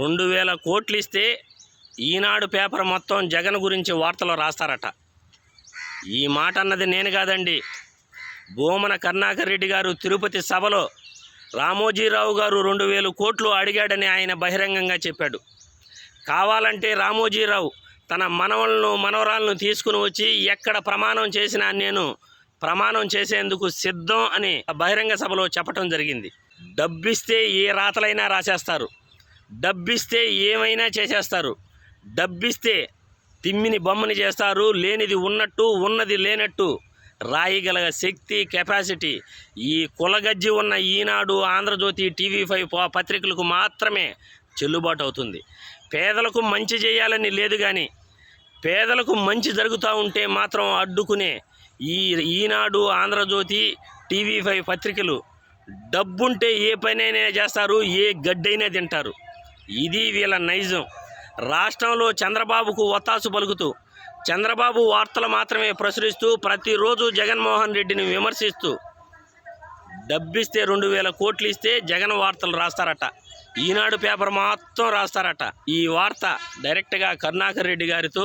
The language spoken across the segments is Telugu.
రెండు వేల కోట్లు ఇస్తే ఈనాడు పేపర్ మొత్తం జగన్ గురించి వార్తలు రాస్తారట. ఈ మాట అన్నది నేను కాదండి. భూమన కర్ణాకర్ రెడ్డి గారు తిరుపతి సభలో రామోజీరావు గారు రెండు వేలు కోట్లు అడిగాడని ఆయన బహిరంగంగా చెప్పాడు. కావాలంటే రామోజీరావు తన మనవలను మనవరాలను తీసుకుని వచ్చి ఎక్కడ ప్రమాణం చేసినా నేను ప్రమాణం చేసేందుకు సిద్ధం అని బహిరంగ సభలో చెప్పటం జరిగింది. డబ్బిస్తే ఏ రాతలైనా రాసేస్తారు. డబ్బిస్తే ఏమైనా చేసేస్తారు. డబ్బిస్తే తిమ్మిని బొమ్మని చేస్తారు. లేనిది ఉన్నట్టు ఉన్నది లేనట్టు. రాయగల శక్తి కెపాసిటీ. ఈ కులగజ్జి ఉన్న ఈనాడు ఆంధ్రజ్యోతి టీవీ ఫైవ్ పత్రికలకు మాత్రమే చెల్లుబాటు అవుతుంది. పేదలకు మంచి చేయాలని లేదు కానీ పేదలకు మంచి జరుగుతూ ఉంటే మాత్రం అడ్డుకునే ఈ ఈనాడు ఆంధ్రజ్యోతి టీవీ ఫైవ్ పత్రికలు డబ్బుంటే ఏ పనైనా చేస్తారు ఏ గడ్డైనా తింటారు. ఇది వీళ్ళ నైజం. రాష్ట్రంలో చంద్రబాబుకు ఒత్తాసు పలుకుతూ చంద్రబాబు వార్తలు మాత్రమే ప్రచురిస్తూ ప్రతిరోజు జగన్మోహన్ రెడ్డిని విమర్శిస్తూ డబ్బిస్తే రెండు వేల కోట్లు ఇస్తే జగన్ వార్తలు రాస్తారట. ఈనాడు పేపర్ మొత్తం రాస్తారట. ఈ వార్త డైరెక్ట్గా కరుణాకర్ రెడ్డి గారితో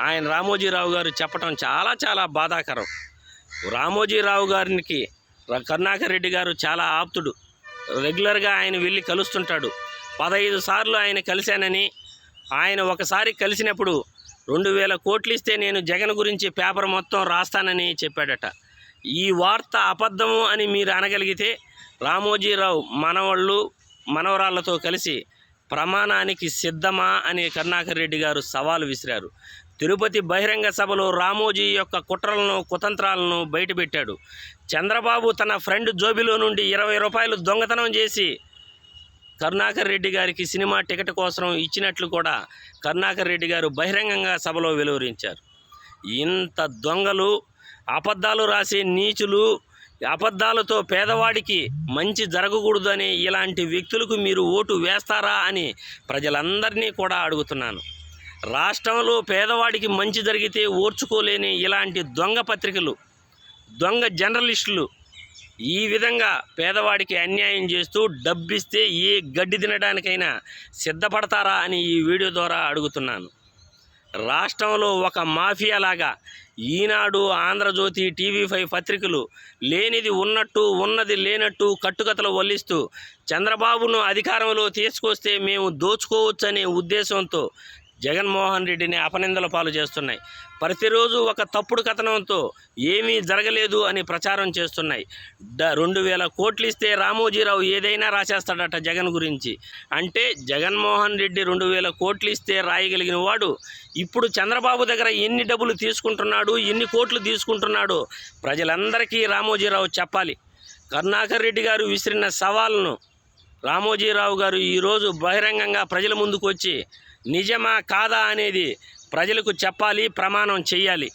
ఆయన రామోజీరావు గారు చెప్పటం చాలా చాలా బాధాకరం. రామోజీరావు గారికి కరుణాకర్ రెడ్డి గారు చాలా ఆప్తుడు. రెగ్యులర్గా ఆయన వెళ్ళి కలుస్తుంటాడు. పదహైదు సార్లు ఆయన కలిశానని ఆయన ఒకసారి కలిసినప్పుడు రెండు వేల కోట్లు ఇస్తే నేను జగన్ గురించి పేపర్ మొత్తం రాస్తానని చెప్పాడట. ఈ వార్త అబద్ధము అని మీరు అనగలిగితే రామోజీరావు మనవళ్ళు మనవరాళ్ళతో కలిసి ప్రమాణానికి సిద్ధమా అని కరుణాకర్ రెడ్డి గారు సవాలు విసిరారు. తిరుపతి బహిరంగ సభలో రామోజీ యొక్క కుట్రలను కుతంత్రాలను బయటపెట్టాడు. చంద్రబాబు తన ఫ్రెండ్ జోబిలో నుండి ఇరవై రూపాయలు దొంగతనం చేసి కరుణాకర్ రెడ్డి గారికి సినిమా టికెట్ కోసం ఇచ్చినట్లు కూడా కరుణాకర్ రెడ్డి గారు బహిరంగంగా సభలో వెలువరించారు. ఇంత దొంగలు అబద్ధాలు రాసే నీచులు అబద్ధాలతో పేదవాడికి మంచి జరగకూడదని ఇలాంటి వ్యక్తులకు మీరు ఓటు వేస్తారా అని ప్రజలందరినీ కూడా అడుగుతున్నాను. రాష్ట్రంలో పేదవాడికి మంచి జరిగితే ఓర్చుకోలేని ఇలాంటి దొంగ పత్రికలు దొంగ జర్నలిస్టులు ఈ విధంగా పేదవాడికి అన్యాయం చేస్తూ డబ్బిస్తే ఏ గడ్డి తినడానికైనా సిద్ధపడతారా అని ఈ వీడియో ద్వారా అడుగుతున్నాను. రాష్ట్రంలో ఒక మాఫియా లాగా ఈనాడు ఆంధ్రజ్యోతి టీవీ ఫైవ్ పత్రికలు లేనిది ఉన్నట్టు ఉన్నది లేనట్టు కట్టుకథలు వల్లిస్తూ చంద్రబాబును అధికారంలో తీసుకొస్తే మేము దోచుకోవచ్చనే ఉద్దేశంతో జగన్మోహన్ రెడ్డిని అపనిందల పాలు చేస్తున్నాయి. ప్రతిరోజు ఒక తప్పుడు కథనంతో ఏమీ జరగలేదు అని ప్రచారం చేస్తున్నాయి. డ రెండు వేల కోట్లు ఇస్తే రామోజీరావు ఏదైనా రాసేస్తాడట జగన్ గురించి. అంటే జగన్మోహన్ రెడ్డి రెండు వేల కోట్లు ఇస్తే రాయగలిగిన వాడు ఇప్పుడు చంద్రబాబు దగ్గర ఎన్ని డబ్బులు తీసుకుంటున్నాడు ఎన్ని కోట్లు తీసుకుంటున్నాడు ప్రజలందరికీ రామోజీరావు చెప్పాలి. కరుణాకర్ రెడ్డి గారు విసిరిన సవాల్ను రామోజీరావు గారు ఈరోజు బహిరంగంగా ప్రజల ముందుకు వచ్చి నిజమా కాదా అనేది ప్రజలకు చెప్పాలి ప్రమాణం చెయ్యాలి